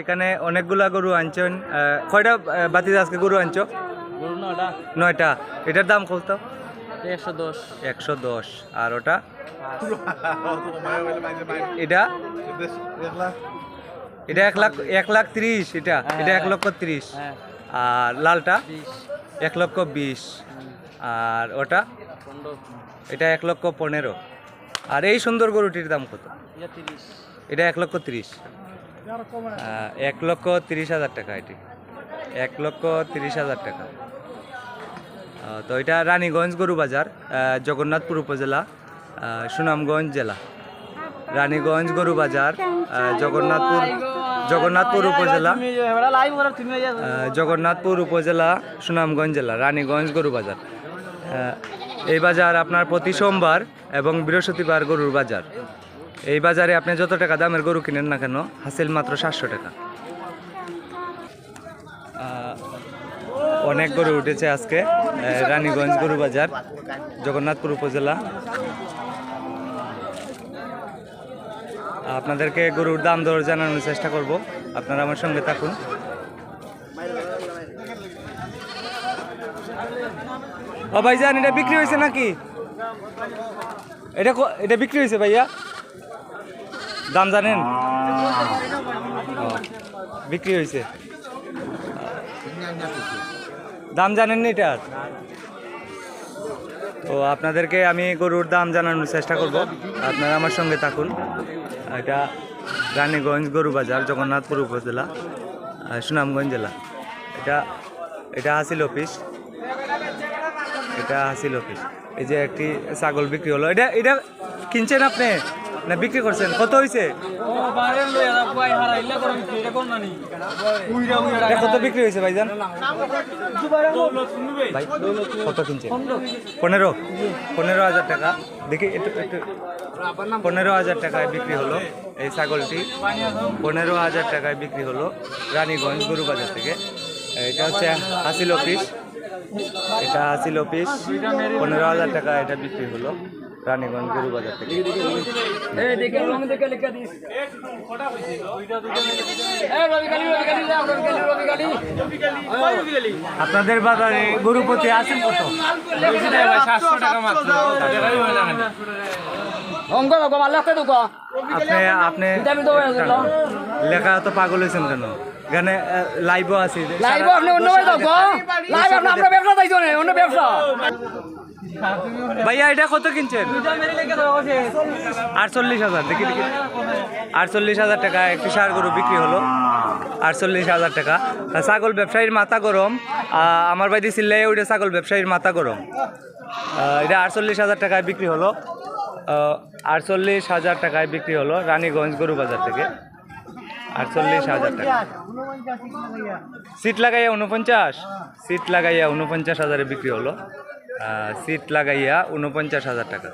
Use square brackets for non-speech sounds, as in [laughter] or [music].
এখানে অনেকগুলা গরু আনছেন। কয়টা বাতিতে আজকে গরু আনছো? নয়টা। এটার দাম কত? একশো দশ। একশো দশ। আর ওটা? [laughs] এটা? এটা এক লাখ এক লাখ ত্রিশ এটা। এটা এক লক্ষ ত্রিশ। হ্যাঁ। আর লালটা? এক লক্ষ বিশ। আর ওটা? এটা এক লক্ষ পনেরো। আর এই সুন্দর গরুটির দাম কত? এটা এক লক্ষ তিরিশ। এক লক্ষ তিরিশ হাজার টাকা এটি। এক লক্ষ তিরিশ হাজার টাকা। তো এটা রানীগঞ্জ গরু বাজার জগন্নাথপুর উপজেলা সুনামগঞ্জ জেলা। রানীগঞ্জ গরু বাজার জগন্নাথপুর জগন্নাথপুর উপজেলা জগন্নাথপুর উপজেলা, সুনামগঞ্জ জেলা, রানীগঞ্জ গরু বাজার। এই বাজার আপনার প্রতি সোমবার এবং বৃহস্পতিবার গরুর বাজার। এই বাজারে আপনি যত টাকা দামের গরু কিনেন না কেন, হাসিল মাত্র সাতশো টাকা। অনেক গরু উঠেছে আজকে রানীগঞ্জ গরু বাজার, জগন্নাথপুর উপজেলা। আপনাদেরকে গরুর দাম দর জানানোর চেষ্টা করব, আপনারা আমার সঙ্গে থাকুন। ও ভাইজান, এটা বিক্রি হয়েছে নাকি? এটা এটা বিক্রি হয়েছে ভাইয়া? দাম জানেন? বিক্রি হয়েছে দাম জানেন না এটার তো আপনাদেরকে আমি গরুর দাম জানানোর চেষ্টা করব। আপনারা আমার সঙ্গে থাকুন। এটা রানীগঞ্জ গরু বাজার, জগন্নাথপুর উপজেলা সুনামগঞ্জ জেলা। এটা এটা হাসিল অফিস। এটা হাসিল অফিস। এই যে একটি ছাগল বিক্রি হলো। এটা এটা কিনছেন আপনি? না, বিক্রি করছেন? কত হয়েছে কত বিক্রি হয়েছে ভাইজান। ভাই, কত কিনছে পনেরো। পনেরো হাজার টাকা। দেখি, একটু একটু। পনেরো হাজার টাকায় বিক্রি হলো এই ছাগলটি। পনেরো হাজার টাকায় বিক্রি হলো রানীগঞ্জ গরু বাজার থেকে। এটা হচ্ছে হাসিল অফিস। এটা হাসিল অফিস। পনেরো হাজার টাকা এটা বিক্রি হলো। রানীগঞ্জ গরু বাজার থেকে আপনাদের বাজারে গরু প্রতি আছেন কত? আপনি আপনি লেখা তো পাগল হয়েছেন কেন? এখানে লাইভও আছে। লাইভ আপনি অন্য ভাই দাও লাইভ আপনি আমরা ব্যবসা দাইছো অন্য ব্যবসা। ভাইয়া, এটা কত কিনছেন? আটচল্লিশ হাজার, দেখি দেখি। আটচল্লিশ হাজার টাকা, একটি সার গরু বিক্রি হলো। আটচল্লিশ হাজার টাকা। ছাগল ব্যবসায়ীর মাথা গরম। আমার বাড়ি চিল্লাই ওইটা ছাগল ব্যবসায়ীর মাথা গরম। এটা আটচল্লিশ হাজার টাকায় বিক্রি হলো। আটচল্লিশ হাজার টাকায় বিক্রি হলো রানীগঞ্জ গরু বাজার থেকে। আটচল্লিশ হাজার টাকা। সিট লাগাইয়া উনপঞ্চাশ সিট লাগাইয়া উনপঞ্চাশ হাজারে বিক্রি হলো। সিট লাগাইয়া উনপঞ্চাশ হাজার টাকা।